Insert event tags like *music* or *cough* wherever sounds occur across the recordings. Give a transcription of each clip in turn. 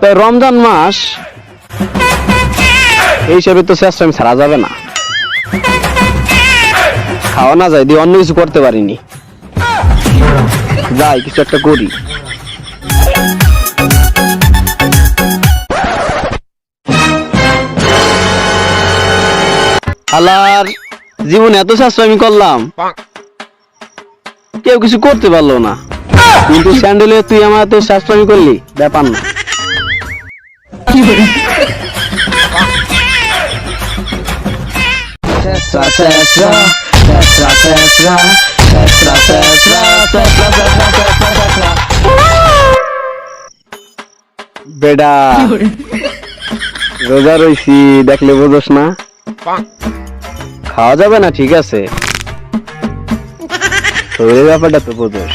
তো রমজান মাস, এই তো শেষ টাইম ছাড়া যাবে না। খাওয়া না যায়, দিয়ে অন্য কিছু করতে পারিনি। যাই, কিছু একটা করি। আলার জীবনে এত শাস্ত্র আমি করলাম, কেউ কিছু করতে পারল না। কিন্তু স্যান্ডেলে তুই আমার তো শাসপামি করলি ব্যাপার না। বেডা রোজা রইছি দেখলে বোঝস না। খাওয়া যাবে না ঠিক আছে। শরীরের ব্যাপারটা তো বোঝস।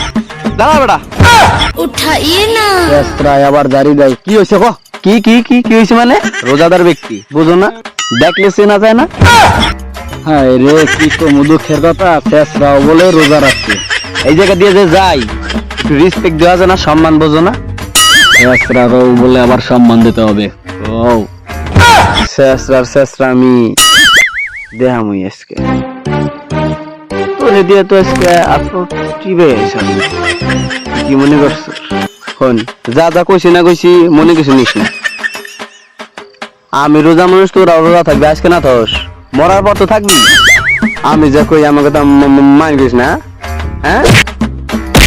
কি কি? কি কি কি মানে? রোজাদার ব্যক্তি বুঝো না? দেখলে চেনা যায় না? হ্যাঁ রে কি তো মুদুখের কথা বলে রোজা রাখছে। এই জায়গা দিয়ে যে যাই একটু রিসপেক্ট দেওয়া যায় না সম্মান বোঝো না? শেষরাও বলে আবার সম্মান দিতে হবে। ও শেষরার শেষরা আমি দেহামুই আজকে। তোরে দিয়ে তো আজকে আত্ম টিবে কি মনে করছ? শোন যা যা কইছি না কইছি মনে কিছু নিস না। আমি রোজা মানুষ তোরা রোজা থাকবে আজকে না থস মরার পর তো থাকবি। আমি যা কই আমাকে তো মাইন করিস না হ্যাঁ?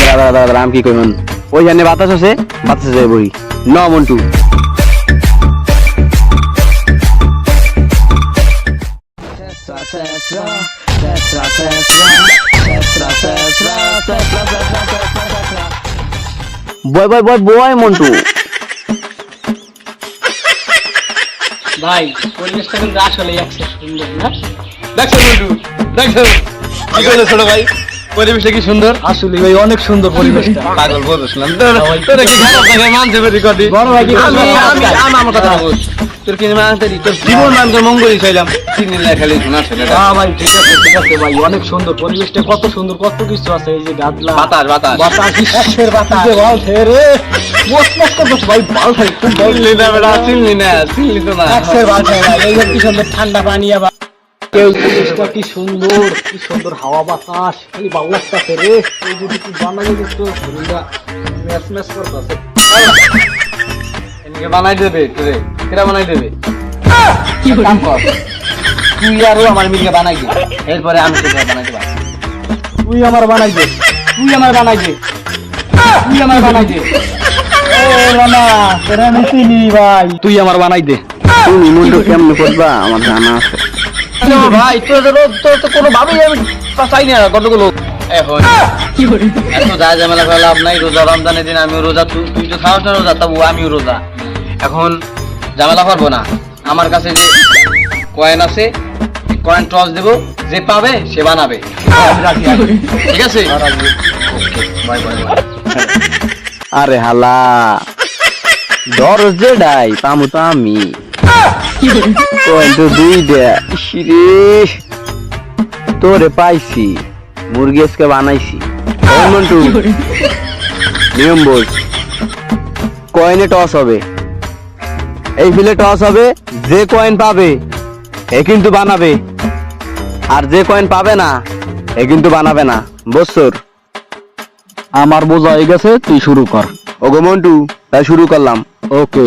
দাঁড়া দাঁড়া দাঁড়া, আমি কি কই হন ওইখানে বাতাস আছে বাতাসে যাই বই ন মন্টু। বয় বয় বয় বয় মন্টু ভাই পরিবেশটা কিন্তু আসলে একশো সুন্দর না দেখছ বন্ধু দেখছ কি করল ছোট ভাই পরিবেশটা কি সুন্দর? আসলে ভাই অনেক সুন্দর পরিবেশটা। পাগল বলছিলাম তোরা কি খারাপ লাগে মানতে পারি কটি বড় ভাই কি আমি আমি আমার কথা বল তোর কি মানতে দি তোর জীবন মঙ্গলই চাইলাম। তিন দিন লেখা ছেলেটা হ্যাঁ ভাই ঠিক আছে ঠিক আছে ভাই অনেক সুন্দর পরিবেশটা কত সুন্দর কত কিছু আছে এই যে গাছলা। বাতাস বাতাস। বাতাস বিশ্বের বাতাস। যে বাল রে মোট মোট করছিস ভাই বাল খাই খুব ভালো। না বেটা চিনলি না চিনলি তো না। একশের বাল এই যে কি সুন্দর ঠান্ডা পানি আবার। কেউ পরিবেশটা *laughs* কি সুন্দর কি সুন্দর হাওয়া বাতাস খালি এই যদি তুই বানাই দিস তো শরীরটা ম্যাচ ম্যাচ করতেছে। এদিকে বানাই দেবে তোরে কেরা বানাই দেবে? কাম কর। তুই আরও আমার মিলকে বানাই দে। এরপরে আমি তোকে বানাই দেবো। তুই আমার বানাই দে। তুই আমার বানাই দে। তুই আমার বানাই দে। ও রানা তোরা আমি ভাই। তুই আমার বানাই দে। তুমি মন্টু কেমনে করবা? আমার জানা আছে। ভাই তোর তোর তো কোনো ভাবেই আমি চাই না কতগুলো। এখন এত যা ঝামেলা করে লাভ নাই রোজা রমজানের দিন আমিও রোজা তুই তুই তো খাওয়াস না রোজা তবু আমিও রোজা। এখন ঝামেলা করব না। আমার কাছে যে কয়েন আছে কয়েন টস দেবো যে পাবে সে বানাবে। ঠিক আছে? Bye bye bye. আরে হালা ডর যে ডাই পামু তো আমি। কই তো দুই দে ইসিরে। তোরে পাইছি মুরগি আজকে বানাইছি। ও মন্টু নিয়ম বল। কয়েনে টস হবে। এই ফিলে টস হবে যে কয়েন পাবে এ কিন্তু বানাবে। আর যে কয়েন পাবে না এ কিন্তু বানাবে না। বছর আমার বোঝা হয়ে গেছে তুই শুরু কর। ওগো মন্টু তাই শুরু করলাম। ওকে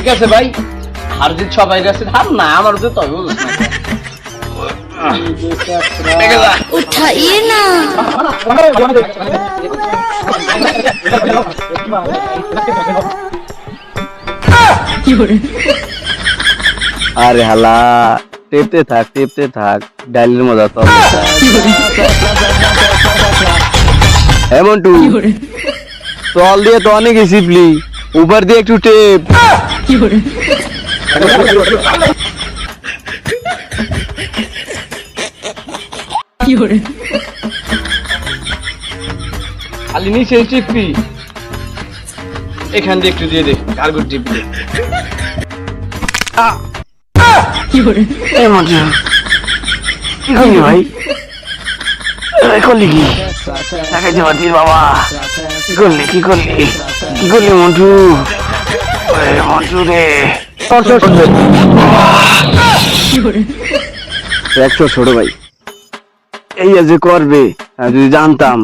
ঠিক আছে ভাই। হার জিত সবাই গেছে হার না আমার তো তবে উঠাইয়ে না। আরে হালা টেপতে থাক টেপতে থাক। ডাইলের মজা তো এমন টু তল দিয়ে তো অনেক সিপলি উপর দিয়ে একটু টেপ। খালি নিচে এখান দিয়ে একটু দিয়ে দে কার্গো টিপি দে। ভাই করলি কি পারছিস বাবা কি করলি কি করলি কি করলি মন্টু একশো ছোট ভাই। এই যে করবে যদি জানতাম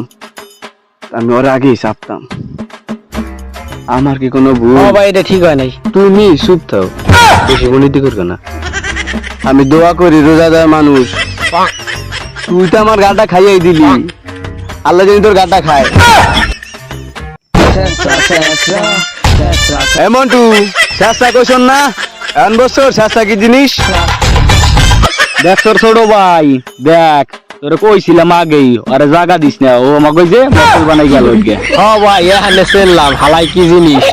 আমি ওর আগেই চাপতাম। আমার কি কোনো ভুল? ভাই এটা ঠিক হয় নাই। তুমি চুপ থাও। বেশি গণিতি করবে না। আমি দোয়া করি রোজাদার মানুষ। তুই তো আমার গাটা খাইয়াই দিলি। আল্লাহ জানি তোর গাটা খায়। এমন টু চেষ্টা করছেন না? এমন বছর চেষ্টা কি জিনিস? দেখ তোর ছোট ভাই, দেখ, তোর কইছিলাম আগেই, আরে জায়গা দিস না, ও আমাকে মকল বানাই গেল হ্যাঁ ভাই এখানে চেললাম হালাই কি জিনিস?